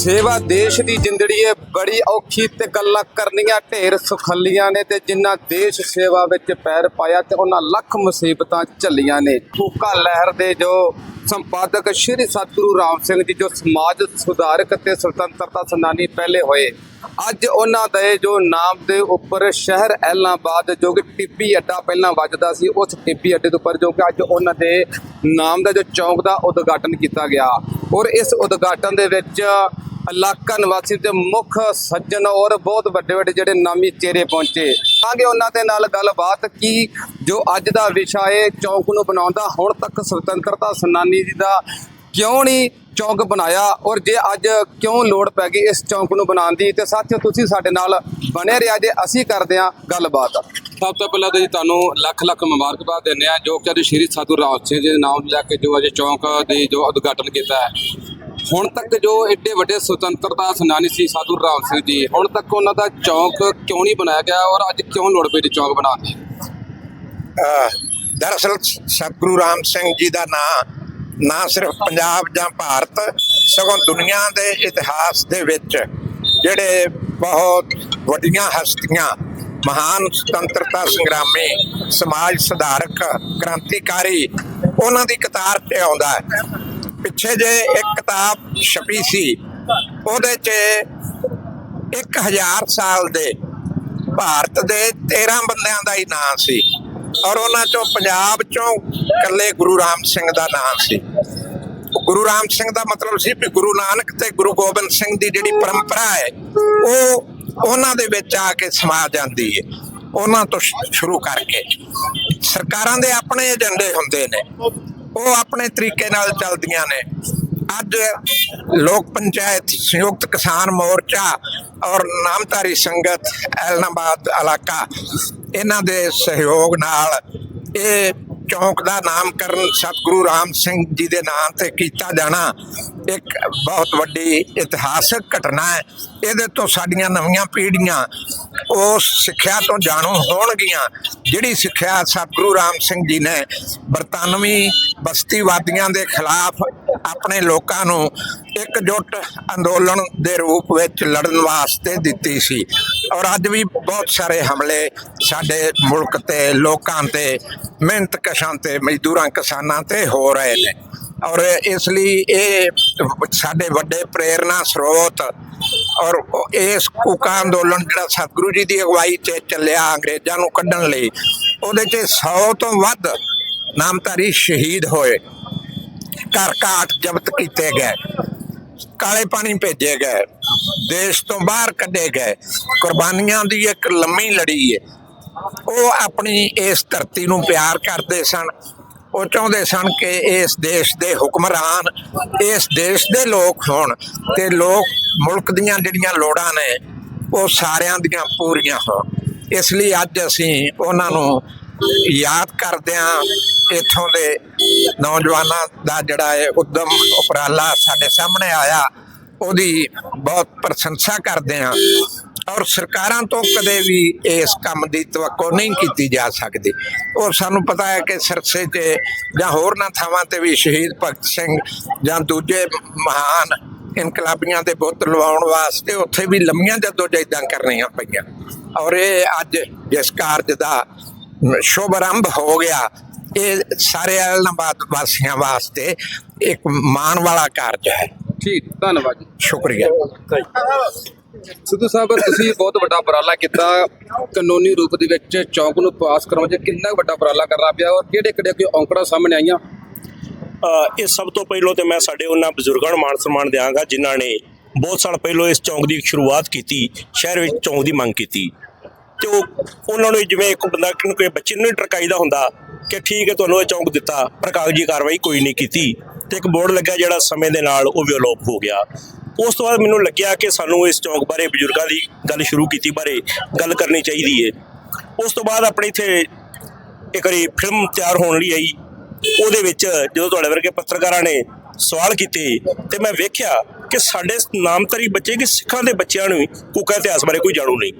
ਸੇਵਾ ਦੇਸ਼ ਦੀ ਜਿੰਦੜੀ ਹੈ ਬੜੀ ਔਖੀ ਤੇ ਗੱਲਾਂ ਕਰਨੀਆਂ ਢੇਰ ਸੁਖੱਲੀਆਂ ਨੇ ਤੇ ਜਿਨ੍ਹਾਂ ਦੇਸ਼ ਸੇਵਾ ਵਿੱਚ ਪੈਰ ਪਾਇਆ ਤੇ ਉਹਨਾਂ ਲੱਖ ਮੁਸੀਬਤਾਂ ਝੱਲੀਆਂ ਨੇ। ਫੂਕਾ ਲਹਿਰ ਦੇ ਜੋ ਸੰਪਾਦਕ ਸ਼੍ਰੀ ਸਤਿਗੁਰੂ ਰਾਮ ਸਿੰਘ ਜੀ, ਜੋ ਸਮਾਜ ਸੁਧਾਰਕ ਤੇ ਸੁਤੰਤਰਤਾ ਸੈਨਾਨੀ ਪਹਿਲੇ ਹੋਏ। ਅੱਜ ਉਹਨਾਂ ਦੇ ਜੋ ਨਾਮ ਦੇ ਉੱਪਰ ਸ਼ਹਿਰ ਐਲਾਬਾਦ ਜੋ ਕਿ ਟਿੱਬੀ ਅੱਡਾ ਪਹਿਲਾਂ ਵੱਜਦਾ ਸੀ, ਉਸ ਟਿੱਬੀ ਅੱਡੇ ਦੇ ਉੱਪਰ ਜੋ ਕਿ ਅੱਜ ਉਹਨਾਂ ਦੇ ਨਾਮ ਦਾ ਜੋ ਚੌਂਕ ਦਾ ਉਦਘਾਟਨ ਕੀਤਾ ਗਿਆ। ਔਰ ਇਸ ਉਦਘਾਟਨ ਦੇ ਵਿੱਚ ਇਲਾਕਾ ਨਿਵਾਸੀ ਤੇ ਮੁੱਖ ਸੱਜਣ ਔਰ ਬਹੁਤ ਵੱਡੇ ਵੱਡੇ ਜਿਹੜੇ ਨਾਮੀ ਚਿਹਰੇ ਪਹੁੰਚੇ। ਆਗੇ ਉਹਨਾਂ ਦੇ ਨਾਲ ਗੱਲਬਾਤ ਕੀ ਜੋ ਅੱਜ ਦਾ ਵਿਸ਼ਾ ਹੈ, ਚੌਂਕ ਨੂੰ ਬਣਾਉਂਦਾ ਹੁਣ ਤੱਕ ਸੁਤੰਤਰਤਾ ਸੈਨਾਨੀ ਜੀ ਦਾ ਕਿਉਂ ਨਹੀਂ ਚੌਂਕ ਬਣਾਇਆ ਔਰ ਜੇ ਅੱਜ ਕਿਉਂ ਲੋੜ ਪੈ ਗਈ ਇਸ ਚੌਂਕ ਨੂੰ ਬਣਾਉਣ ਦੀ ਤੇ ਸਾਥੀਓ ਤੁਸੀਂ ਸਾਡੇ ਨਾਲ ਬਣੇ ਰਿਹਾ ਜੇ ਅਸੀਂ ਕਰਦੇ ਹਾਂ ਗੱਲਬਾਤ। ਸਭ ਤੋਂ ਪਹਿਲਾਂ ਤਾਂ ਜੀ ਤੁਹਾਨੂੰ ਲੱਖ ਲੱਖ ਮੁਬਾਰਕਬਾਦ ਦਿੰਦੇ ਆ ਜੋ ਕਿ ਅੱਜ ਸ਼੍ਰੀ ਸਾਧੂ ਰਾਮ ਸਿੰਘ ਜੀ ਦੇ ਨਾਮ ਲੈ ਕੇ ਜੋ ਅੱਜ ਚੌਂਕ ਦੇ ਜੋ ਉਦਘਾਟਨ ਕੀਤਾ ਹੈ। ਹੁਣ ਤੱਕ ਜੋ ਏਡੇ ਵੱਡੇ ਸੁਤੰਤਰਤਾ ਸੈਨਾਨੀ ਸੀ ਸਾਧੂ ਰਾਮ ਸਿੰਘ ਜੀ ਹੁਣ ਤੱਕ ਉਹਨਾਂ ਦਾ ਚੌਂਕ ਕਿਉਂ ਨਹੀਂ ਬਣਾਇਆ ਗਿਆ ਔਰ ਅੱਜ ਕਿਉਂ ਲੋੜ ਪਈ ਜੀ ਚੌਂਕ ਬਣਾਉਣ ਦੀ? ਦਰਅਸਲ ਸਤਿਗੁਰੂ ਰਾਮ ਸਿੰਘ ਜੀ ਦਾ ਨਾਂ ਨਾ ਸਿਰਫ ਪੰਜਾਬ ਜਾਂ ਭਾਰਤ, ਸਗੋਂ ਦੁਨੀਆ ਦੇ ਇਤਿਹਾਸ ਦੇ ਵਿੱਚ ਜਿਹੜੇ ਬਹੁਤ ਵੱਡੀਆਂ ਹਸਤੀਆਂ, ਮਹਾਨ ਸੁਤੰਤਰਤਾ ਸੰਗਰਾਮੀ, ਸਮਾਜ ਸੁਧਾਰਕ, ਕ੍ਰਾਂਤੀਕਾਰੀ, ਉਹਨਾਂ ਦੀ ਕਤਾਰ 'ਚ ਆਉਂਦਾ ਹੈ। ਪਿੱਛੇ ਜੇ ਇੱਕ ਕਿਤਾਬ ਛਪੀ ਸੀ, ਉਹਦੇ 'ਚ 1000 ਸਾਲ ਦੇ ਭਾਰਤ ਦੇ 13 ਬੰਦਿਆਂ ਦਾ ਹੀ ਨਾਂ ਸੀ, ਔਰ ਉਹਨਾਂ ਚੋਂ ਪੰਜਾਬ ਚੋਂ ਇਕੱਲੇ ਗੁਰੂ ਰਾਮ ਸਿੰਘ ਦਾ ਨਾਂ ਸੀ। ਗੁਰੂ ਰਾਮ ਸਿੰਘ ਦਾ ਮਤਲਬ ਸੀ ਵੀ ਗੁਰੂ ਨਾਨਕ ਤੇ ਗੁਰੂ ਗੋਬਿੰਦ ਸਿੰਘ ਦੀ ਜਿਹੜੀ ਪਰੰਪਰਾ ਹੈ, ਉਹ ਉਹਨਾਂ ਦੇ ਵਿੱਚ ਆ ਕੇ ਸਮਾ ਜਾਂਦੀ ਹੈ। ਉਹਨਾਂ ਤੋਂ ਸ਼ੁਰੂ ਕਰਕੇ ਸਰਕਾਰਾਂ ਦੇ ਆਪਣੇ ਏਜੰਡੇ ਹੁੰਦੇ ਨੇ, ਉਹ ਆਪਣੇ ਤਰੀਕੇ ਨਾਲ ਚੱਲਦੀਆਂ ਨੇ। ਅੱਜ ਲੋਕ ਪੰਚਾਇਤ ਸੰਯੁਕਤ ਕਿਸਾਨ ਮੋਰਚਾ ਔਰ ਨਾਮਧਾਰੀ ਸੰਗਤ ਐਲਨਾਬਾਦ ਇਲਾਕਾ, ਇਹਨਾਂ ਦੇ ਸਹਿਯੋਗ ਨਾਲ ਇਹ ਚੌਂਕ ਦਾ ਨਾਮਕਰਨ ਸਤਿਗੁਰੂ ਰਾਮ ਸਿੰਘ ਜੀ ਦੇ ਨਾਮ ਤੇ ਕੀਤਾ ਜਾਣਾ ਇੱਕ ਬਹੁਤ ਵੱਡੀ ਇਤਿਹਾਸਕ ਘਟਨਾ ਹੈ। ਇਹਦੇ ਤੋਂ ਸਾਡੀਆਂ ਨਵੀਆਂ ਪੀੜ੍ਹੀਆਂ ਉਸ ਸਿੱਖਿਆ ਤੋਂ ਜਾਣੂ ਹੋਣਗੀਆਂ। ਜਿਹੜੀ ਸਿੱਖਿਆ ਸਤਿਗੁਰੂ ਰਾਮ ਸਿੰਘ ਜੀ ਨੇ ਬਰਤਾਨਵੀ ਬਸਤੀਵਾਦੀਆਂ ਦੇ ਖਿਲਾਫ ਆਪਣੇ ਲੋਕਾਂ ਨੂੰ ਇਕਜੁੱਟ ਅੰਦੋਲਨ ਦੇ ਰੂਪ ਵਿੱਚ ਲੜਨ ਵਾਸਤੇ ਦਿੱਤੀ ਸੀ। ਔਰ ਅੱਜ ਵੀ ਬਹੁਤ ਸਾਰੇ ਹਮਲੇ ਸਾਡੇ ਮੁਲਕ ਤੇ ਲੋਕਾਂ ਤੇ ਮਿਹਨਤ ਕਸ਼ਾਂ ਤੇ, ਮਜ਼ਦੂਰਾਂ ਕਿਸਾਨਾਂ ਤੇ ਹੋ ਰਹੇ ਨੇ। ਔਰ ਇਸ ਲਈ ਇਹ ਸਾਡੇ ਵੱਡੇ ਪ੍ਰੇਰਣਾ ਸਰੋਤ ਔਰ ਇਸ ਕੂਕਾ ਅੰਦੋਲਨ ਜਿਹੜਾ ਸਤਿਗੁਰੂ ਜੀ ਦੀ ਅਗਵਾਈ ਤੇ ਚੱਲਿਆ ਅੰਗਰੇਜ਼ਾਂ ਨੂੰ ਕੱਢਣ ਲਈ, ਉਹਦੇ 'ਚ 100 ਤੋਂ ਵੱਧ ਨਾਮਧਾਰੀ ਸ਼ਹੀਦ ਹੋਏ। ਘਰ ਘਾਟ ਜ਼ਬਤ ਕੀਤੇ ਗਏ, ਕਾਲੇ ਪਾਣੀ ਭੇਜੇ ਗਏ, ਦੇਸ਼ ਤੋਂ ਬਾਹਰ ਕੱਢੇ ਗਏ। ਕੁਰਬਾਨੀਆਂ ਦੀ ਇੱਕ ਲੰਮੀ ਲੜੀ ਹੈ ਉਹ ਆਪਣੀ ਇਸ ਧਰਤੀ ਨੂੰ ਪਿਆਰ ਕਰਦੇ ਸਨ। ਉਹ ਚਾਹੁੰਦੇ ਸਨ ਕਿ ਇਸ ਦੇਸ਼ ਦੇ ਹੁਕਮਰਾਨ ਇਸ ਦੇਸ਼ ਦੇ ਲੋਕ ਹੋਣ ਤੇ ਲੋਕ ਮੁਲਕ ਦੀਆਂ ਜਿਹੜੀਆਂ ਲੋੜਾਂ ਨੇ, ਉਹ ਸਾਰਿਆਂ ਦੀਆਂ ਪੂਰੀਆਂ ਹੋਣ। ਇਸ ਲਈ ਅੱਜ ਅਸੀਂ ਉਹਨਾਂ ਨੂੰ ਯਾਦ ਕਰਦੇ ਕਰਦਿਆਂ ਇੱਥੋਂ ਦੇ ਨੌਜਵਾਨਾਂ ਦਾ ਜਿਹੜਾ ਹੈ ਉਦਮ ਉਪਰਾਲਾ ਸਾਡੇ ਸਾਹਮਣੇ ਆਇਆ, ਉਹਦੀ ਬਹੁਤ ਪ੍ਰਸ਼ੰਸਾ ਕਰਦੇ ਹਾਂ। ਔਰ ਸਰਕਾਰਾਂ ਤੋਂ ਕਦੇ ਵੀ ਇਸ ਕੰਮ ਦੀ ਤਵੱਕੋ ਨਹੀਂ ਕੀਤੀ ਜਾ ਸਕਦੀ। ਉਹ ਸਾਨੂੰ ਪਤਾ ਹੈ ਕਿ ਸਰਸੇ 'ਚ ਜਾਂ ਹੋਰਨਾਂ ਥਾਵਾਂ ਤੇ ਵੀ ਸ਼ਹੀਦ ਭਗਤ ਸਿੰਘ ਜਾਂ ਦੂਜੇ ਮਹਾਨ ਇਨਕਲਾਬੀਆਂ ਦੇ ਬੁੱਤ ਲਵਾਉਣ ਵਾਸਤੇ ਉੱਥੇ ਵੀ ਲੰਮੀਆਂ ਜਦੋਜਹਿਦਾਂ ਕਰਨੀਆਂ ਪਈਆਂ। ਔਰ ਇਹ ਅੱਜ ਜਿਸ ਕਾਰਜ ਦਾ ਸ਼ੁਭ ਆਰੰਭ ਹੋ ਗਿਆ ਇਹ ਸਾਰੇ ਐਲਨਾਬਾਦ ਵਾਸੀਆਂ ਵਾਸਤੇ ਇੱਕ ਮਾਣ ਵਾਲਾ ਕਾਰਜ ਹੈ। ਠੀਕ ਧੰਨਵਾਦ ਸ਼ੁਕਰੀਆ। ਸਿੱਧੂ ਸਾਹਿਬ, ਤੁਸੀਂ ਬਹੁਤ ਵੱਡਾ ਉਪਰਾਲਾ ਕੀਤਾ। ਕਾਨੂੰਨੀ ਰੂਪ ਦੇ ਵਿੱਚ ਚੌਂਕ ਨੂੰ ਪਾਸ ਕਰਾਉਣ 'ਚ ਕਿੰਨਾ ਵੱਡਾ ਉਪਰਾਲਾ ਕਰਨਾ ਪਿਆ ਔਰ ਕਿਹੜੇ ਕਿਹੜੇ ਕੋਈ ਔਂਕੜਾਂ ਸਾਹਮਣੇ ਆਈਆਂ? ਇਹ ਸਭ ਤੋਂ ਪਹਿਲਾਂ ਤੇ ਮੈਂ ਸਾਡੇ ਉਹਨਾਂ ਬਜ਼ੁਰਗਾਂ ਨੂੰ ਮਾਣ ਸਨਮਾਨ ਦਿਆਂਗਾ, ਜਿਨ੍ਹਾਂ ਨੇ ਬਹੁਤ ਸਾਲ ਪਹਿਲਾਂ ਇਸ ਚੌਂਕ ਦੀ ਸ਼ੁਰੂਆਤ ਕੀਤੀ, ਸ਼ਹਿਰ ਵਿੱਚ ਚੌਂਕ ਦੀ ਮੰਗ ਕੀਤੀ। ਤੇ ਉਹ ਉਹਨਾਂ ਨੂੰ ਜਿਵੇਂ ਇੱਕ ਬੰਦਾ ਕਿ ਕੋਈ ਬੱਚੇ ਨੂੰ ਨਹੀਂ ਟਰਕਾਈਦਾ ਹੁੰਦਾ ਕਿ ਠੀਕ ਹੈ, ਤੁਹਾਨੂੰ ਇਹ ਚੌਂਕ ਦਿੱਤਾ ਪਰ ਕਾਗਜ਼ੀ ਕਾਰਵਾਈ ਕੋਈ ਨਹੀਂ ਕੀਤੀ। ਤੇ ਇੱਕ ਬੋਰਡ ਲੱਗਾ ਜਿਹੜਾ ਸਮੇਂ ਦੇ ਨਾਲ ਉਹ ਵੀ ਹੋ ਗਿਆ। ਉਸ ਤੋਂ ਬਾਅਦ ਮੈਨੂੰ ਲੱਗਿਆ ਕਿ ਸਾਨੂੰ ਇਸ ਚੌਂਕ ਬਾਰੇ ਬਜ਼ੁਰਗਾਂ ਦੀ ਗੱਲ ਸ਼ੁਰੂ ਕੀਤੀ ਬਾਰੇ ਗੱਲ ਕਰਨੀ ਚਾਹੀਦੀ ਹੈ ਉਸ ਤੋਂ ਬਾਅਦ ਆਪਣੇ ਇੱਥੇ ਇੱਕ ਵਾਰੀ ਫਿਲਮ ਤਿਆਰ ਹੋਣ ਲਈ ਆਈ। ਉਹਦੇ ਵਿੱਚ ਜਦੋਂ ਤੁਹਾਡੇ ਵਰਗੇ ਪੱਤਰਕਾਰਾਂ ਨੇ ਸਵਾਲ ਕੀਤੇ ਤੇ ਮੈਂ ਵੇਖਿਆ ਕਿ ਸਾਡੇ ਨਾਮਧਾਰੀ ਬੱਚੇ ਕਿ ਸਿੱਖਾਂ ਦੇ ਬੱਚਿਆਂ ਨੂੰ ਵੀ ਕੂਕਾ ਇਤਿਹਾਸ ਬਾਰੇ ਕੋਈ ਜਾਣੂ ਨਹੀਂ।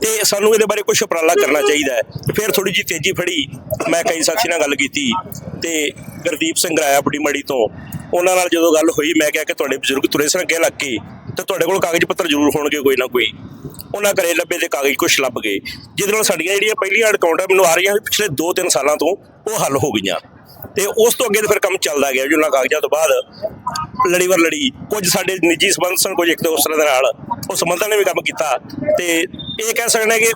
ਤੇ ਸਾਨੂੰ ਇਹਦੇ ਬਾਰੇ ਕੁਝ ਉਪਰਾਲਾ ਕਰਨਾ ਚਾਹੀਦਾ ਹੈ। ਫਿਰ ਥੋੜੀ ਜਿਹੀ ਤੇਜ਼ੀ ਫੜੀ। ਮੈਂ ਕਈ ਸਾਥੀ ਨਾਲ ਗੱਲ ਕੀਤੀ ਤੇ ਗੁਰਦੀਪ ਸਿੰਘ ਰਾਇਆ ਬੜੀ ਮੜੀ ਤੋਂ ਉਹਨਾਂ ਨਾਲ ਜਦੋਂ ਗੱਲ ਹੋਈ, ਮੈਂ ਕਿਹਾ ਕਿ ਤੁਹਾਡੇ ਬਜ਼ੁਰਗ ਤੁਰੇ ਸਨ ਅੱਗੇ ਲੱਗ ਕੇ, ਤੇ ਤੁਹਾਡੇ ਕੋਲ ਕਾਗਜ਼ ਪੱਤਰ ਜ਼ਰੂਰ ਹੋਣਗੇ ਕੋਈ ਨਾ ਕੋਈ। ਉਹਨਾਂ ਘਰੇ ਲੱਭੇ ਤੇ ਕਾਗਜ਼ ਕੁਛ ਲੱਭ ਗਏ। ਜਿਹਦੇ ਨਾਲ ਸਾਡੀਆਂ ਜਿਹੜੀਆਂ ਪਹਿਲੀਆਂ ਅਕਾਊਂਟਾਂ ਮੈਨੂੰ ਆ ਰਹੀਆਂ ਪਿਛਲੇ 2-3 ਸਾਲਾਂ ਤੋਂ ਉਹ ਹੱਲ ਹੋ ਗਈਆਂ। ਤੇ ਉਸ ਤੋਂ ਅੱਗੇ ਤਾਂ ਫਿਰ ਕੰਮ ਚੱਲਦਾ ਗਿਆ ਜੀ, ਉਹਨਾਂ ਕਾਗਜ਼ਾਂ ਤੋਂ ਬਾਅਦ। ਲੜੀ ਵਰ ਲੜੀ, ਕੁਝ ਸਾਡੇ ਨਿੱਜੀ ਸੰਬੰਧ ਸਨ, ਕੁਝ ਇੱਕ ਦੋਸਤਾਂ ਦੇ ਨਾਲ। ਉਹ ਸੰਬੰਧਾਂ ਨੇ ਵੀ ਕੰਮ ਕੀਤਾ। ਤੇ ਇਹ ਕਹਿ ਸਕਦੇ ਹਾਂ ਕਿ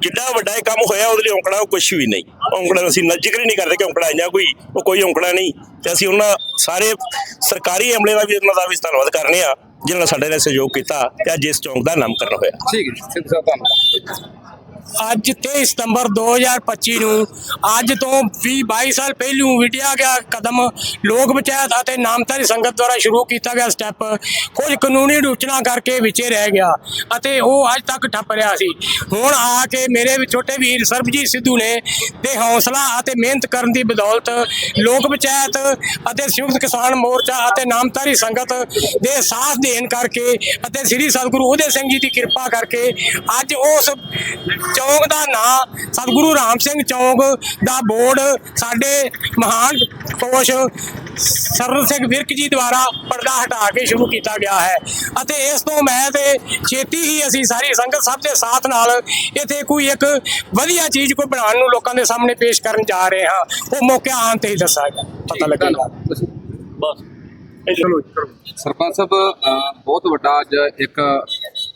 ਜਿੱਡਾ ਵੱਡਾ ਇਹ ਕੰਮ ਹੋਇਆ, ਉਹਦੇ ਲਈ ਔਂਕੜਾ ਕੁਝ ਵੀ ਨਹੀਂ। ਔਂਕੜਾ ਅਸੀਂ ਨਾ ਜ਼ਿਕਰ ਹੀ ਨਹੀਂ ਕਰਦੇ ਕਿ ਔਂਕੜਾ ਇੰਨਾ ਕੋਈ, ਉਹ ਕੋਈ ਔਂਕੜਾ ਨਹੀਂ। ਤੇ ਅਸੀਂ ਉਹਨਾਂ ਸਾਰੇ ਸਰਕਾਰੀ ਅਮਲੇ ਦਾ ਵੀ ਉਹਨਾਂ ਦਾ ਵੀ ਧੰਨਵਾਦ ਕਰਨੇ ਆ ਜਿਨ੍ਹਾਂ ਨੇ ਸਾਡੇ ਨਾਲ ਸਹਿਯੋਗ ਕੀਤਾ ਤੇ ਅੱਜ ਇਸ ਚੌਂਕ ਦਾ ਨਾਮਕਰਨ ਹੋਇਆ। ਠੀਕ ਹੈ ਜੀ, ਸਾਹਿਬ ਧੰਨਵਾਦ। ਅੱਜ 23 ਸਤੰਬਰ 2025 ਨੂੰ, ਅੱਜ ਤੋਂ 20 22 ਸਾਲ ਪਹਿਲੂ ਵਿਟਿਆ ਗਿਆ ਕਦਮ, ਲੋਕ ਪੰਚਾਇਤ ਅਤੇ ਨਾਮਧਾਰੀ ਸੰਗਤ ਦੁਆਰਾ ਸ਼ੁਰੂ ਕੀਤਾ ਗਿਆ ਸਟੈਪ ਕੁਝ ਕਾਨੂੰਨੀ ਰੂਚਨਾ ਕਰਕੇ ਵਿਚੇ ਰਹਿ ਗਿਆ ਅਤੇ ਉਹ ਅੱਜ ਤੱਕ ਠੱਪ ਰਿਹਾ ਸੀ। ਹੁਣ ਆ ਕੇ ਮੇਰੇ ਵੀ ਛੋਟੇ ਵੀਰ ਸਰਬਜੀਤ ਸਿੱਧੂ ਨੇ ਤੇ ਹੌਸਲਾ ਅਤੇ ਮਿਹਨਤ ਕਰਨ ਦੀ ਬਦੌਲਤ ਲੋਕ ਪੰਚਾਇਤ ਅਤੇ ਸੰਯੁਕਤ ਕਿਸਾਨ ਮੋਰਚਾ ਅਤੇ ਨਾਮਧਾਰੀ ਸੰਗਤ ਦੇ ਸਾਥ ਦੇਣ ਕਰਕੇ ਅਤੇ ਸ੍ਰੀ ਸਤਿਗੁਰੂ ਉਦੇ ਸਿੰਘ ਜੀ ਦੀ ਕਿਰਪਾ ਕਰਕੇ ਅੱਜ ਉਸ ਚੌਂਕ ਦਾ ਨਾਂ ਸਤਿਗੁਰੂ ਰਾਮ ਸਿੰਘ ਚੌਂਕ ਦਾ ਬੋਰਡ ਸਾਡੇ ਮਹਾਨ ਕੋਸ਼ ਸਰਲ ਸਿੰਘ ਵਿਰਕ ਜੀ ਦੁਆਰਾ ਪਰਦਾ ਹਟਾ ਕੇ ਸ਼ੁਰੂ ਕੀਤਾ ਗਿਆ ਹੈ ਅਤੇ ਇਸ ਤੋਂ ਮੈਂ ਤੇ ਛੇਤੀ ਹੀ ਅਸੀਂ ਸਾਰੀ ਸੰਗਤ ਸਭ ਦੇ ਸਾਥ ਨਾਲ ਇੱਥੇ ਕੋਈ ਇੱਕ ਵਧੀਆ ਚੀਜ਼ ਕੋਈ ਬਣਾਉਣ ਨੂੰ ਲੋਕਾਂ ਦੇ ਸਾਹਮਣੇ ਪੇਸ਼ ਕਰਨ ਜਾ ਰਹੇ ਹਾਂ। ਉਹ ਮੌਕੇ ਆਉਣ ਤੇ ਹੀ ਦੱਸਾਂਗਾ। ਪਤਾ ਲੱਗੇਗਾ। ਬਸ। ਸਰਪੰਚ ਸਾਹਿਬ ਬਹੁਤ ਵੱਡਾ ਅੱਜ ਇੱਕ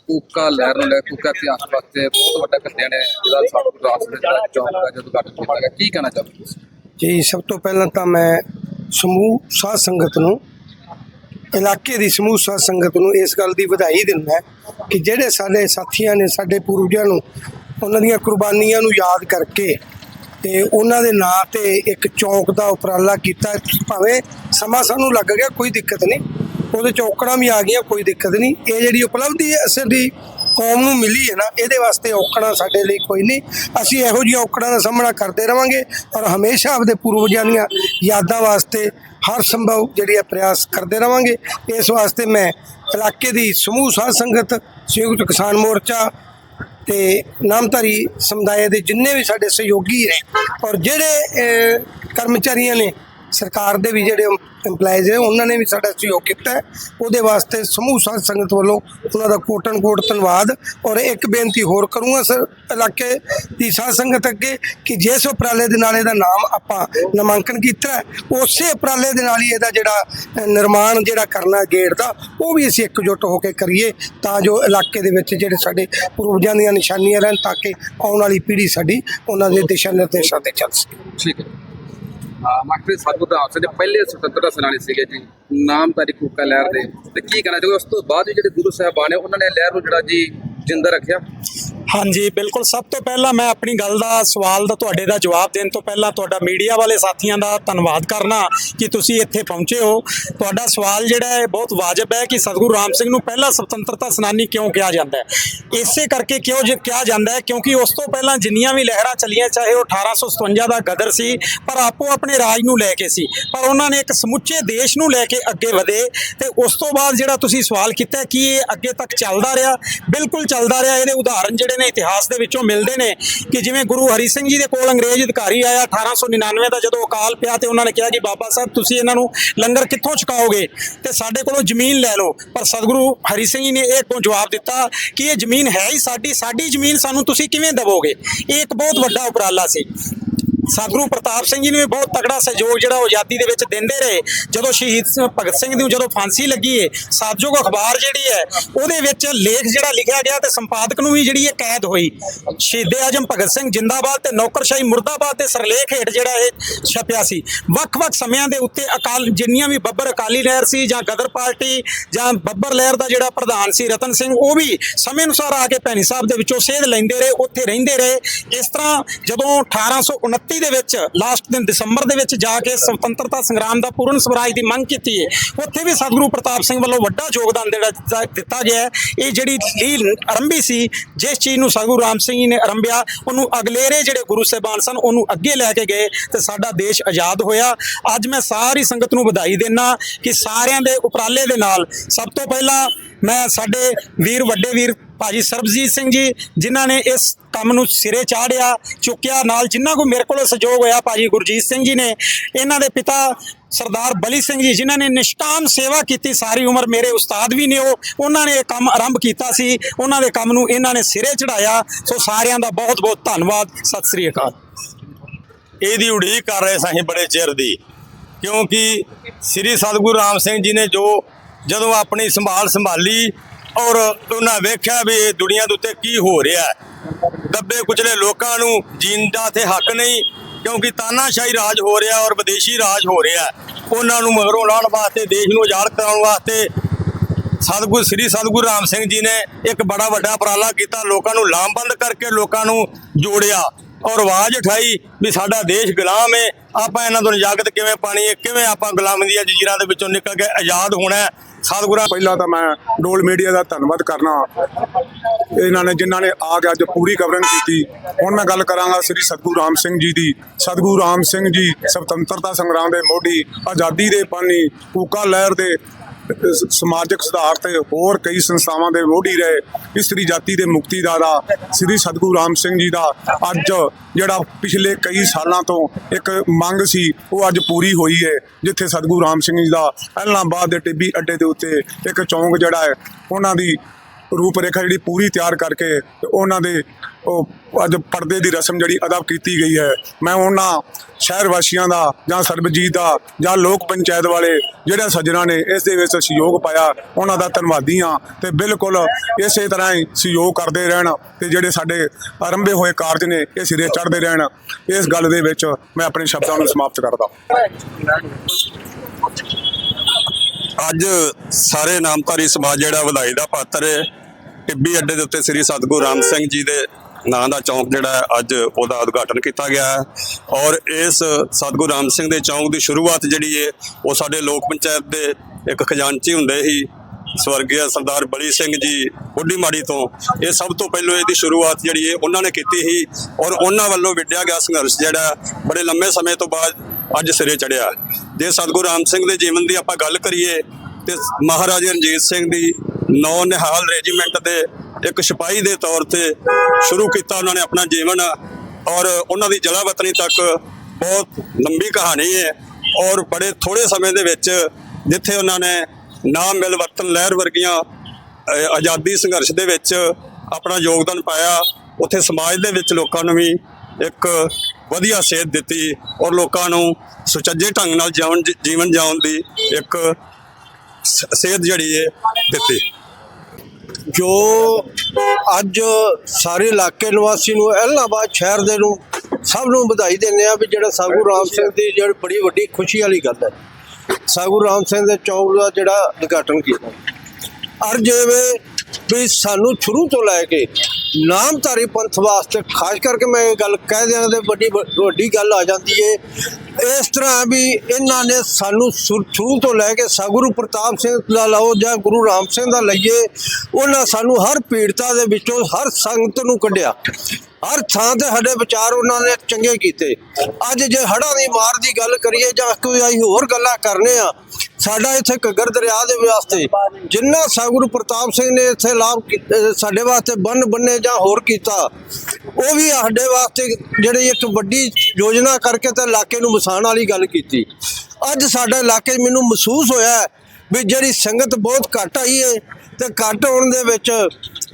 ਕੂਕਾ ਲਹਿਰ ਨੂੰ ਲੈ ਕੂਕਾ ਇਤਿਹਾਸ ਵਾਸਤੇ ਬਹੁਤ ਵੱਡਾ ਕੱਢਿਆ ਨੇ, ਜਿਹੜਾ ਸਤਿਗੁਰੂ ਰਾਸ ਦੇ ਜਿਹੜਾ ਚੌਂਕ ਦਾ ਜਦੋਂ ਉਦਘਾਟਨ ਕੀਤਾ ਗਿਆ, ਕੀ ਕਹਿਣਾ ਚਾਹੋਗੇ ਜੀ, ਸਭ ਤੋਂ ਪਹਿਲਾਂ ਤਾਂ ਮੈਂ ਸਮੂਹ ਸਾਧ ਸੰਗਤ ਨੂੰ, ਇਲਾਕੇ ਦੀ ਸਮੂਹ ਸਾਧ ਸੰਗਤ ਨੂੰ ਇਸ ਗੱਲ ਦੀ ਵਧਾਈ ਦਿੰਦਾ ਕਿ ਜਿਹੜੇ ਸਾਡੇ ਸਾਥੀਆਂ ਨੇ, ਸਾਡੇ ਪੂਰਵਜਾਂ ਨੂੰ, ਉਹਨਾਂ ਦੀਆਂ ਕੁਰਬਾਨੀਆਂ ਨੂੰ ਯਾਦ ਕਰਕੇ ਤੇ ਉਹਨਾਂ ਦੇ ਨਾਂ ਤੇ ਇੱਕ ਚੌਂਕ ਦਾ ਉਪਰਾਲਾ ਕੀਤਾ, ਭਾਵੇਂ ਸਮਾਂ ਸਾਨੂੰ ਲੱਗ ਗਿਆ, ਕੋਈ ਦਿੱਕਤ ਨਹੀਂ। ਉਹਦੇ ਚੌਕੜਾਂ ਵੀ ਆ ਗਈਆਂ, ਕੋਈ ਦਿੱਕਤ ਨਹੀਂ। ਇਹ ਜਿਹੜੀ ਉਪਲਬਧੀ ਹੈ ਦੀ ਕੌਮ ਨੂੰ ਮਿਲੀ ਹੈ ਨਾ, ਇਹਦੇ ਵਾਸਤੇ ਔਕੜਾਂ ਸਾਡੇ ਲਈ ਕੋਈ ਨਹੀਂ। ਅਸੀਂ ਇਹੋ ਜਿਹੀਆਂ ਔਕੜਾਂ ਦਾ ਸਾਹਮਣਾ ਕਰਦੇ ਰਵਾਂਗੇ ਔਰ ਹਮੇਸ਼ਾ ਆਪਦੇ ਪੂਰਵਜਾਂ ਦੀਆਂ ਯਾਦਾਂ ਵਾਸਤੇ ਹਰ ਸੰਭਵ ਜਿਹੜੀ ਹੈ, ਪ੍ਰਯਾਸ ਕਰਦੇ ਰਵਾਂਗੇ। ਇਸ ਵਾਸਤੇ ਮੈਂ ਇਲਾਕੇ ਦੀ ਸਮੂਹ ਸਾਧ ਸੰਗਤ, ਸੰਯੁਕਤ ਕਿਸਾਨ ਮੋਰਚਾ ਤੇ ਨਾਮਧਾਰੀ ਸਮੁਦਾਇ ਦੇ ਜਿੰਨੇ ਵੀ ਸਾਡੇ ਸਹਿਯੋਗੀ ਨੇ ਔਰ ਜਿਹੜੇ ਕਰਮਚਾਰੀਆਂ ਨੇ ਸਰਕਾਰ ਦੇ ਵੀ ਜਿਹੜੇ EMPLOYEES ਹੈ ਉਹਨਾਂ ਨੇ ਵੀ ਸਾਡਾ ਸਹਿਯੋਗ ਕੀਤਾ ਹੈ। ਉਹਦੇ ਵਾਸਤੇ ਸਮੂਹ ਸਾਧ ਸੰਗਤ ਵੱਲੋਂ ਉਹਨਾਂ ਦਾ ਕੋਟਨ ਕੋਟ ਧੰਨਵਾਦ। ਔਰ ਇੱਕ ਬੇਨਤੀ ਹੋਰ ਕਰੂੰਗਾ ਸਰ ਇਲਾਕੇ ਦੀ ਸਾਧ ਸੰਗਤ ਅੱਗੇ ਕਿ ਜਿਸ ਉਪਰਾਲੇ ਦੇ ਨਾਲ ਇਹਦਾ ਨਾਮ ਆਪਾਂ ਨਾਮਾਂਕਨ ਕੀਤਾ ਹੈ, ਉਸੇ ਉਪਰਾਲੇ ਦੇ ਨਾਲ ਹੀ ਇਹਦਾ ਜਿਹੜਾ ਅ, ਨਿਰਮਾਣ ਜਿਹੜਾ ਕਰਨਾ ਗੇਟ ਦਾ ਉਹ ਵੀ ਅਸੀਂ ਇਕਜੁੱਟ ਹੋ ਕੇ ਕਰੀਏ ਤਾਂ ਜੋ ਇਲਾਕੇ ਦੇ ਵਿੱਚ ਜਿਹੜੇ ਸਾਡੇ ਪੂਰਵਜਾਂ ਦੀਆਂ ਨਿਸ਼ਾਨੀਆਂ ਰਹਿਣ ਤਾਂ ਕਿ ਆਉਣ ਵਾਲੀ ਪੀੜ੍ਹੀ ਸਾਡੀ ਉਹਨਾਂ ਦੇ ਦਿਸ਼ਾ ਨਿਰਦੇਸ਼ਾਂ ਤੇ ਚੱਲ ਸਕੇ। ਠੀਕ ਹੈ। ਆ, ਮਾਸਟਰ ਸਤਿਗੁਰੂ ਰਾਮ ਸਿੰਘ ਦੇ ਪਹਿਲੇ ਸੁਤੰਤਰਤਾ ਸੈਨਾਨੀ ਸੀਗੇ ਜੀ ਨਾਮਧਾਰੀ ਕੂਕਾ ਲਹਿਰ ਦੇ। ਤੇ ਕੀ ਕਹਿਣਾ ਚਾਹੋਗੇ? ਉਸ ਤੋਂ ਬਾਅਦ ਵੀ ਜਿਹੜੇ ਗੁਰੂ ਸਾਹਿਬਾਨ ਨੇ, ਉਹਨਾਂ ਨੇ ਲਹਿਰ ਨੂੰ ਜਿਹੜਾ ਜੀ ਜਿੰਦਾ ਰੱਖਿਆ। ਹਾਂਜੀ, ਬਿਲਕੁਲ। ਸਭ ਤੋਂ ਪਹਿਲਾਂ ਮੈਂ ਆਪਣੀ ਗੱਲ ਦਾ, ਸਵਾਲ ਦਾ ਤੁਹਾਡੇ ਦਾ ਜਵਾਬ ਦੇਣ ਤੋਂ ਪਹਿਲਾਂ ਤੁਹਾਡਾ ਮੀਡੀਆ ਵਾਲੇ ਸਾਥੀਆਂ ਦਾ ਧੰਨਵਾਦ ਕਰਨਾ ਕਿ ਤੁਸੀਂ ਇੱਥੇ ਪਹੁੰਚੇ ਹੋ। ਤੁਹਾਡਾ ਸਵਾਲ ਜਿਹੜਾ ਹੈ, ਬਹੁਤ ਵਾਜਬ ਹੈ ਕਿ ਸਤਿਗੁਰੂ ਰਾਮ ਸਿੰਘ ਨੂੰ ਪਹਿਲਾ ਸੁਤੰਤਰਤਾ ਸੈਨਾਨੀ ਕਿਉਂ ਕਿਹਾ ਜਾਂਦਾ ਹੈ? ਇਸੇ ਕਰਕੇ ਕਿਉਂ ਜੇ, ਕਿਹਾ ਜਾਂਦਾ ਹੈ? ਕਿਉਂਕਿ ਉਸ ਤੋਂ ਪਹਿਲਾਂ ਜਿੰਨੀਆਂ ਵੀ ਲਹਿਰਾਂ ਚੱਲੀਆਂ, ਚਾਹੇ ਉਹ 1857 ਦਾ ਗਦਰ ਸੀ, ਪਰ ਆਪੋ ਆਪਣੇ ਰਾਜ ਨੂੰ ਲੈ ਕੇ ਸੀ। ਪਰ ਉਹਨਾਂ ਨੇ ਇੱਕ ਸਮੁੱਚੇ ਦੇਸ਼ ਨੂੰ ਲੈ ਕੇ ਅੱਗੇ ਵਧੇ ਤੇ ਉਸ ਤੋਂ ਬਾਅਦ ਜਿਹੜਾ ਤੁਸੀਂ ਸਵਾਲ ਕੀਤਾ ਕਿ ਇਹ ਅੱਗੇ ਤੱਕ ਚੱਲਦਾ ਰਿਹਾ, ਬਿਲਕੁਲ ਚੱਲਦਾ ਰਿਹਾ। ਇਹਦੇ ਉਦਾਹਰਨ ਜਿਹੜੇ ਨੇ, ਇਤਿਹਾਸ ਦੇ ਵਿੱਚੋਂ ਮਿਲਦੇ ਨੇ ਕਿ ਜਿਵੇਂ ਗੁਰੂ ਹਰੀ ਸਿੰਘ ਜੀ ਦੇ ਕੋਲ ਅੰਗਰੇਜ਼ ਅਧਿਕਾਰੀ ਆਇਆ 1899 ਦਾ ਜਦੋਂ ਅਕਾਲ ਪਿਆ ਤੇ ਉਹਨਾਂ ਨੇ ਕਿਹਾ ਕਿ ਬਾਬਾ ਸਾਹਿਬ, ਤੁਸੀਂ ਇਹਨਾਂ ਨੂੰ ਲੰਗਰ ਕਿੱਥੋਂ ਛਕਾਓਗੇ? ਤੇ ਸਾਡੇ ਕੋਲੋਂ ਜ਼ਮੀਨ ਲੈ ਲਓ। ਪਰ ਸਤਿਗੁਰੂ ਹਰੀ ਸਿੰਘ ਜੀ ਨੇ ਇਹ ਕੋ ਜਵਾਬ ਦਿੱਤਾ ਕਿ ਇਹ ਜ਼ਮੀਨ ਹੈ ਹੀ ਸਾਡੀ ਸਾਡੀ ਜ਼ਮੀਨ ਸਾਨੂੰ ਤੁਸੀਂ ਕਿਵੇਂ ਦੇਵੋਗੇ? ਇਹ ਇੱਕ ਬਹੁਤ ਵੱਡਾ ਉਪਰਾਲਾ ਸੀ। ਸਤਿਗੁਰੂ ਪ੍ਰਤਾਪ ਸਿੰਘ ਜੀ ਨੂੰ ਵੀ ਬਹੁਤ ਤਕੜਾ ਸਹਿਯੋਗ ਜਿਹੜਾ ਉਹ ਆਜ਼ਾਦੀ ਦੇ ਵਿੱਚ ਦਿੰਦੇ ਰਹੇ। ਜਦੋਂ ਸ਼ਹੀਦ ਭਗਤ ਸਿੰਘ ਨੂੰ ਜਦੋਂ ਫਾਂਸੀ ਲੱਗੀ ਹੈ ਸਤਜੁਗ ਅਖਬਾਰ ਜਿਹੜੀ ਹੈ ਉਹਦੇ ਵਿੱਚ ਲੇਖ ਜਿਹੜਾ ਲਿਖਿਆ ਗਿਆ ਤੇ ਸੰਪਾਦਕ ਨੂੰ ਵੀ ਜਿਹੜੀ ਇਹ ਕੈਦ ਹੋਈ। ਸ਼ਹੀਦੇ ਆਜਮ ਭਗਤ ਸਿੰਘ ਜਿੰਦਾਬਾਦ ਤੇ ਨੌਕਰਸ਼ਾਹੀ ਮੁਰਦਾਬਾਦ ਤੇ ਸਰਲੇਖ ਹੇਠ ਜਿਹੜਾ ਇਹ ਛਪਿਆ ਸੀ। ਵੱਖ-ਵੱਖ ਸਮਿਆਂ ਦੇ ਉੱਤੇ ਅਕਾਲ ਜਿੰਨੀਆਂ ਵੀ ਬੱਬਰ ਅਕਾਲੀ ਲਹਿਰ ਸੀ ਜਾਂ ਗਦਰ ਪਾਰਟੀ ਜਾਂ ਬੱਬਰ ਲਹਿਰ ਦਾ ਜਿਹੜਾ ਪ੍ਰਧਾਨ ਸੀ ਰਤਨ ਸਿੰਘ, ਉਹ ਵੀ ਸਮੇਂ ਅਨੁਸਾਰ ਆ ਕੇ ਭੈਣੀ ਸਾਹਿਬ ਦੇ ਵਿੱਚੋਂ ਸੇਧ ਲੈਂਦੇ ਰਹੇ, ਉੱਥੇ ਰਹਿੰਦੇ ਰਹੇ। ਇਸ ਤਰ੍ਹਾਂ ਜਦੋਂ 1829 ਦੇ ਵਿੱਚ ਲਾਸਟ ਦਿਨ ਦਸੰਬਰ ਦੇ ਵਿੱਚ ਜਾ ਕੇ ਸੁਤੰਤਰਤਾ ਸੰਗਰਾਮ ਦਾ ਪੂਰਨ ਸਵਰਾਜ ਦੀ ਮੰਗ ਕੀਤੀ ਹੈ ਉੱਥੇ ਵੀ ਸਤਿਗੁਰੂ ਪ੍ਰਤਾਪ ਸਿੰਘ ਵੱਲੋਂ ਵੱਡਾ ਯੋਗਦਾਨ ਜਿਹੜਾ ਦਿੱਤਾ- ਗਿਆ ਇਹ ਜਿਹੜੀ ਲੀਲ ਆਰੰਭੀ ਸੀ, ਜਿਸ ਚੀਜ਼ ਨੂੰ ਸਤਿਗੁਰੂ ਰਾਮ ਸਿੰਘ ਜੀ ਨੇ ਆਰੰਭਿਆ ਉਹਨੂੰ ਅਗਲੇਰੇ ਜਿਹੜੇ ਗੁਰੂ ਸਾਹਿਬਾਨ ਸਨ, ਉਹਨੂੰ ਅੱਗੇ ਲੈ ਕੇ ਗਏ ਤੇ ਸਾਡਾ ਦੇਸ਼ ਆਜ਼ਾਦ ਹੋਇਆ। ਅੱਜ ਮੈਂ ਸਾਰੀ ਸੰਗਤ ਨੂੰ ਵਧਾਈ ਦੇਣਾ ਕਿ ਸਾਰਿਆਂ ਦੇ ਉਪਰਾਲੇ ਦੇ ਨਾਲ ਸਭ ਤੋਂ ਪਹਿਲਾਂ ਮੈਂ ਸਾਡੇ ਵੀਰ, ਵੱਡੇ ਵੀਰ ਭਾਜੀ ਸਰਬਜੀਤ ਸਿੰਘ ਜੀ, ਜਿਨ੍ਹਾਂ ਨੇ ਇਸ ਕੰਮ ਨੂੰ ਸਿਰੇ ਚਾੜਿਆ, ਚੁੱਕਿਆ, ਨਾਲ ਜਿੰਨਾ ਕੋ ਮੇਰੇ ਕੋਲ ਸਹਿਯੋਗ ਹੋਇਆ ਭਾਜੀ ਗੁਰਜੀਤ ਸਿੰਘ ਜੀ ਨੇ, ਇਹਨਾਂ ਦੇ ਪਿਤਾ ਸਰਦਾਰ ਬਲੀ ਸਿੰਘ ਜੀ, ਜਿਨ੍ਹਾਂ ਨੇ ਨਿਸ਼ਕਾਮ ਸੇਵਾ ਕੀਤੀ ਸਾਰੀ ਉਮਰ, ਮੇਰੇ ਉਸਤਾਦ ਵੀ ਨੇ ਉਹ, ਉਹਨਾਂ ਨੇ ਇਹ ਕੰਮ ਆਰੰਭ ਕੀਤਾ ਸੀ, ਉਹਨਾਂ ਦੇ ਕੰਮ ਨੂੰ ਇਹਨਾਂ ਨੇ ਸਿਰੇ ਚੜਾਇਆ ਸੋ ਸਾਰਿਆਂ ਦਾ ਬਹੁਤ ਬਹੁਤ ਧੰਨਵਾਦ, ਸਤਿ ਸ੍ਰੀ ਅਕਾਲ। ਇਹਦੀ ਉਡੀਕ ਕਰ ਰਹੇ ਸਾਂ ਬੜੇ ਚਿਰ ਦੀ, ਕਿਉਂਕਿ ਸ੍ਰੀ ਸਤਿਗੁਰੂ ਰਾਮ ਸਿੰਘ ਜੀ ਨੇ ਜੋ ਜਦੋਂ ਆਪਣੀ ਸੰਭਾਲ ਸੰਭਾਲੀ ਔਰ ਉਹਨਾਂ ਵੇਖਿਆ ਵੀ ਇਹ ਦੁਨੀਆ ਦੇ ਉੱਤੇ ਕੀ ਹੋ ਰਿਹਾ ਹੈ। ਦੱਬੇ ਕੁਚਲੇ ਲੋਕਾਂ ਨੂੰ ਜੀਣ ਦਾ ਤੇ ਹੱਕ ਨਹੀਂ, ਕਿਉਂਕਿ ਤਾਨਾਸ਼ਾਹੀ ਰਾਜ ਹੋ ਰਿਹਾ ਔਰ ਵਿਦੇਸ਼ੀ ਰਾਜ ਹੋ ਰਿਹਾ ਉਹਨਾਂ ਨੂੰ ਮਗਰੋਂ ਲਾਉਣ ਵਾਸਤੇ, ਦੇਸ਼ ਨੂੰ ਆਜ਼ਾਦ ਕਰਾਉਣ ਵਾਸਤੇ ਸਤਿਗੁਰੂ, ਸ੍ਰੀ ਸਤਿਗੁਰੂ ਰਾਮ ਸਿੰਘ ਜੀ ਨੇ ਇੱਕ ਬੜਾ ਵੱਡਾ ਉਪਰਾਲਾ ਕੀਤਾ। ਲੋਕਾਂ ਨੂੰ ਲਾਮਬੰਦ ਕਰਕੇ ਲੋਕਾਂ ਨੂੰ ਜੋੜਿਆ। ਔਰ ਆਵਾਜ਼ ਉਠਾਈ ਵੀ ਸਾਡਾ ਦੇਸ਼ ਗੁਲਾਮ ਹੈ ਆਪਾਂ ਇਹਨਾਂ ਤੋਂ ਨਿਜਾਤ ਕਿਵੇਂ ਪਾਣੀ ਹੈ ਕਿਵੇਂ ਆਪਾਂ ਗੁਲਾਮੀ ਦੀਆਂ ਜੰਜੀਰਾਂ ਦੇ ਵਿੱਚੋਂ ਨਿਕਲ ਕੇ ਆਜ਼ਾਦ ਹੋਣਾ ਹੈ ਸਤਿਗੁਰਾਂ ਪਹਿਲਾਂ ਤਾਂ ਮੈਂ ਡੋਲ ਮੀਡੀਆ ਦਾ ਧੰਨਵਾਦ ਕਰਨਾ ਇਹਨਾਂ ਨੇ, ਜਿਨ੍ਹਾਂ ਨੇ ਆ ਕੇ ਅੱਜ ਪੂਰੀ ਕਵਰਿੰਗ ਕੀਤੀ। ਹੁਣ ਮੈਂ ਗੱਲ ਕਰਾਂਗਾ ਸ੍ਰੀ ਸਤਿਗੁਰੂ ਰਾਮ ਸਿੰਘ ਜੀ ਦੀ। ਸਤਿਗੁਰੂ ਰਾਮ ਸਿੰਘ ਜੀ ਸੁਤੰਤਰਤਾ ਸੰਗਰਾਮ ਦੇ ਮੋਢੀ, ਆਜ਼ਾਦੀ ਦੇ ਪਾਣੀ, ਕੂਕਾ ਲਹਿਰ ਦੇ ਸਮਾਜਿਕ ਸੁਧਾਰ ਤੇ ਹੋਰ ਕਈ ਸੰਸਥਾਵਾਂ ਦੇ ਮੋਢੀ ਰਹੇ। ਇਸਤਰੀ ਜਾਤੀ ਦੇ ਮੁਕਤੀ ਦਾਤਾ ਸ੍ਰੀ ਸਤਿਗੁਰੂ ਰਾਮ ਸਿੰਘ ਜੀ ਦਾ ਅੱਜ ਜਿਹੜਾ ਪਿਛਲੇ ਕਈ ਸਾਲਾਂ ਤੋਂ ਇੱਕ ਮੰਗ ਸੀ, ਉਹ ਅੱਜ ਪੂਰੀ ਹੋਈ ਹੈ ਜਿੱਥੇ ਸਤਿਗੁਰੂ ਰਾਮ ਸਿੰਘ ਜੀ ਦਾ ਐਲਾਹਾਬਾਦ ਦੇ ਟਿੱਬੀ ਅੱਡੇ ਦੇ ਉੱਤੇ ਇੱਕ ਚੌਂਕ ਜਿਹੜਾ ਹੈ ਉਹਨਾਂ ਦੀ ਰੂਪ ਰੇਖਾ ਜਿਹੜੀ ਪੂਰੀ ਤਿਆਰ ਕਰਕੇ ਤੇ ਉਹਨਾਂ ਦੇ ਉਹ ਅੱਜ ਪਰਦੇ ਦੀ ਰਸਮ ਜਿਹੜੀ ਅਦਾ ਕੀਤੀ ਗਈ ਹੈ। ਮੈਂ ਉਹਨਾਂ ਸ਼ਹਿਰ ਵਾਸੀਆਂ ਦਾ ਜਾਂ ਸਰਬਜੀਤ ਦਾ ਜਾਂ ਲੋਕ ਪੰਚਾਇਤ ਵਾਲੇ ਜਿਹੜੇ ਸੱਜਣਾ ਨੇ ਇਸ ਦੇ ਵਿੱਚ ਸਹਿਯੋਗ ਪਾਇਆ, ਉਹਨਾਂ ਦਾ ਧੰਨਵਾਦੀ ਹਾਂ ਤੇ ਬਿਲਕੁਲ ਇਸੇ ਤਰ੍ਹਾਂ ਹੀ ਸਹਿਯੋਗ ਕਰਦੇ ਰਹਿਣ ਤੇ ਜਿਹੜੇ ਸਾਡੇ ਆਰੰਭੇ ਹੋਏ ਕਾਰਜ ਨੇ ਇਹ ਸਿਰੇ ਚੜ੍ਹਦੇ ਰਹਿਣ। ਇਸ ਗੱਲ ਦੇ ਵਿੱਚ ਮੈਂ ਆਪਣੇ ਸ਼ਬਦਾਂ ਨੂੰ ਸਮਾਪਤ ਕਰਦਾ ਅੱਜ ਸਾਰੇ ਨਾਮਧਾਰੀ ਸਮਾਜ ਜਿਹੜਾ ਵਧਾਈ ਦਾ ਪਾਤਰ ਹੈ। ਟਿੱਬੀ ਅੱਡੇ ਦੇ ਉੱਤੇ ਸ੍ਰੀ ਸਤਿਗੁਰੂ ਰਾਮ ਸਿੰਘ ਜੀ ਦੇ ਨਾਂ ਦਾ ਚੌਂਕ ਜਿਹੜਾ ਅੱਜ ਉਹਦਾ ਉਦਘਾਟਨ ਕੀਤਾ ਗਿਆ ਹੈ। ਔਰ ਇਸ ਸਤਿਗੁਰੂ ਰਾਮ ਸਿੰਘ ਦੇ ਚੌਂਕ ਦੀ ਸ਼ੁਰੂਆਤ ਜਿਹੜੀ ਹੈ, ਉਹ ਸਾਡੇ ਲੋਕ ਪੰਚਾਇਤ ਦੇ ਇੱਕ ਖਜ਼ਾਨਚੀ ਹੁੰਦੇ ਸੀ। ਸਵਰਗੀ ਸਰਦਾਰ ਬਲੀ ਸਿੰਘ ਜੀ ਉੱਡੀ ਮਾੜੀ ਤੋਂ। ਇਹ ਸਭ ਤੋਂ ਪਹਿਲਾਂ ਇਹਦੀ ਸ਼ੁਰੂਆਤ ਜਿਹੜੀ ਹੈ, ਉਹਨਾਂ ਨੇ ਕੀਤੀ ਸੀ। ਔਰ ਉਹਨਾਂ ਵੱਲੋਂ ਵਿੱਢਿਆ ਗਿਆ ਸੰਘਰਸ਼ ਜਿਹੜਾ ਬੜੇ ਲੰਮੇ ਸਮੇਂ ਤੋਂ ਬਾਅਦ ਅੱਜ ਸਿਰੇ ਚੜਿਆ ਜੇ ਸਤਿਗੁਰੂ ਰਾਮ ਸਿੰਘ ਦੇ ਜੀਵਨ ਦੀ ਆਪਾਂ ਗੱਲ ਕਰੀਏ, ਤੇ ਮਹਾਰਾਜਾ ਰਣਜੀਤ ਸਿੰਘ ਦੀ ਨੌ ਨਿਹਾਲ ਰੈਜੀਮੈਂਟ ਦੇ ਇੱਕ ਸਿਪਾਹੀ ਦੇ ਤੌਰ ਤੇ ਸ਼ੁਰੂ ਕੀਤਾ ਉਹਨਾਂ ਨੇ ਆਪਣਾ ਜੀਵਨ, ਔਰ ਉਹਨਾਂ ਦੀ ਜਲਾਵਤਨੀ ਤੱਕ ਬਹੁਤ ਲੰਬੀ ਕਹਾਣੀ ਹੈ, ਔਰ ਬੜੇ ਥੋੜੇ ਸਮੇਂ ਦੇ ਵਿੱਚ ਜਿੱਥੇ ਉਹਨਾਂ ਨੇ ਨਾਮ ਮਿਲ ਵਰਤਨ ਲਹਿਰ ਵਰਗੀਆਂ ਆਜ਼ਾਦੀ ਸੰਘਰਸ਼ ਦੇ ਵਿੱਚ ਆਪਣਾ ਯੋਗਦਾਨ ਪਾਇਆ, ਉੱਥੇ ਸਮਾਜ ਦੇ ਵਿੱਚ ਲੋਕਾਂ ਨੂੰ ਵੀ ਇੱਕ ਵਧੀਆ ਸੇਧ ਦਿੱਤੀ ਔਰ ਲੋਕਾਂ ਨੂੰ ਸੁਚੱਜੇ ਢੰਗ ਨਾਲ ਜਿਉਣ ਜੀਵਨ ਜਿਉਣ ਦੀ ਇੱਕ ਸੇਧ ਜਿਹੜੀ ਹੈ ਦਿੱਤੀ। ਜੋ ਅੱਜ ਸਾਰੇ ਇਲਾਕੇ ਨਿਵਾਸੀ ਨੂੰ ਇਲਾਹਾਬਾਦ ਸ਼ਹਿਰ ਦੇ ਨੂੰ ਸਭ ਨੂੰ ਵਧਾਈ ਦਿੰਦੇ ਆ ਵੀ ਜਿਹੜਾ ਸਾਗੂ ਰਾਮ ਸਿੰਘ ਦੀ ਜਿਹੜੀ ਬੜੀ ਵੱਡੀ ਖੁਸ਼ੀ ਵਾਲੀ ਗੱਲ ਹੈ। ਸਾਗੂ ਰਾਮ ਸਿੰਘ ਦੇ ਚੌਂਕ ਦਾ ਜਿਹੜਾ ਉਦਘਾਟਨ ਕੀਤਾ। ਅਰ ਜਿਵੇਂ ਵੀ ਸਾਨੂੰ ਸ਼ੁਰੂ ਤੋਂ ਲੈ ਕੇ ਨਾਮਧਾਰੀ ਪੰਥ ਵਾਸਤੇ, ਖਾਸ ਕਰਕੇ ਮੈਂ ਇਹ ਗੱਲ ਕਹਿ ਦਿਆਂ ਤੇ ਵੱਡੀ ਵੱਡੀ ਗੱਲ ਆ ਜਾਂਦੀ ਏ, ਇਸ ਤਰ੍ਹਾਂ ਵੀ ਇਹਨਾਂ ਨੇ ਸਾਨੂੰ ਸ਼ੁਰੂ ਤੋਂ ਲੈ ਕੇ ਸਤਿਗੁਰੂ ਪ੍ਰਤਾਪ ਸਿੰਘ ਦਾ ਲਓ ਜਾਂ ਗੁਰੂ ਰਾਮ ਸਿੰਘ ਦਾ ਲਈਏ, ਉਹਨਾਂ ਸਾਨੂੰ ਹਰ ਪੀੜਤਾ ਦੇ ਵਿੱਚੋਂ ਹਰ ਸੰਗਤ ਨੂੰ ਕੱਢਿਆ। ਹਰ ਥਾਂ ਤੇ ਸਾਡੇ ਵਿਚਾਰ ਉਹਨਾਂ ਨੇ ਚੰਗੇ ਕੀਤੇ। ਅੱਜ ਜੇ ਹੜ੍ਹਾਂ ਦੀ ਮਾਰ ਦੀ ਗੱਲ ਕਰੀਏ ਜਾਂ ਕੋਈ ਅਸੀਂ ਹੋਰ ਗੱਲਾਂ ਕਰਨੇ ਆ ਸਾਡਾ ਇੱਥੇ ਘੱਗਰ ਦਰਿਆ ਦੇ ਵਾਸਤੇ, ਜਿੰਨਾ ਸਤਿਗੁਰੂ ਪ੍ਰਤਾਪ ਸਿੰਘ ਨੇ ਇੱਥੇ ਲਾਭ ਸਾਡੇ ਵਾਸਤੇ ਬੰਨ ਬੰਨੇ ਜਾਂ ਹੋਰ ਕੀਤਾ, ਉਹ ਵੀ ਸਾਡੇ ਵਾਸਤੇ ਜਿਹੜੀ ਇੱਕ ਵੱਡੀ ਯੋਜਨਾ ਕਰਕੇ ਤਾਂ ਇਲਾਕੇ ਨੂੰ ਵਸਾਉਣ ਵਾਲੀ ਗੱਲ ਕੀਤੀ। ਅੱਜ ਸਾਡੇ ਇਲਾਕੇ ਮੈਨੂੰ ਮਹਿਸੂਸ ਹੋਇਆ ਵੀ ਜਿਹੜੀ ਸੰਗਤ ਬਹੁਤ ਘੱਟ ਆਈ ਹੈ ਤੇ ਘੱਟ ਹੋਣ ਦੇ ਵਿੱਚ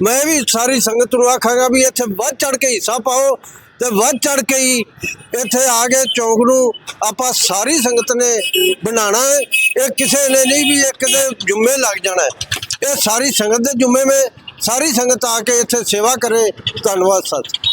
ਮੈਂ ਵੀ ਸਾਰੀ ਸੰਗਤ ਨੂੰ ਆਖਾਂਗਾ ਵੀ ਇੱਥੇ ਵੱਧ ਚੜ ਕੇ ਹਿੱਸਾ ਪਾਓ ਤੇ ਵੱਧ ਚੜ ਕੇ ਹੀ ਇੱਥੇ ਆ ਕੇ ਚੌਂਕ ਨੂੰ ਆਪਾਂ ਸਾਰੀ ਸੰਗਤ ਨੇ ਬਣਾਉਣਾ ਹੈ। ਇਹ ਕਿਸੇ ਨੇ ਨਹੀਂ ਵੀ ਇੱਕ ਦੇ ਜੁੰਮੇ ਲੱਗ ਜਾਣਾ ਇਹ ਸਾਰੀ ਸੰਗਤ ਦੇ ਜੁੰਮੇ ਮੇ ਸਾਰੀ ਸੰਗਤ ਆ ਕੇ ਇੱਥੇ ਸੇਵਾ ਕਰੇ। ਧੰਨਵਾਦ ਸਤਿ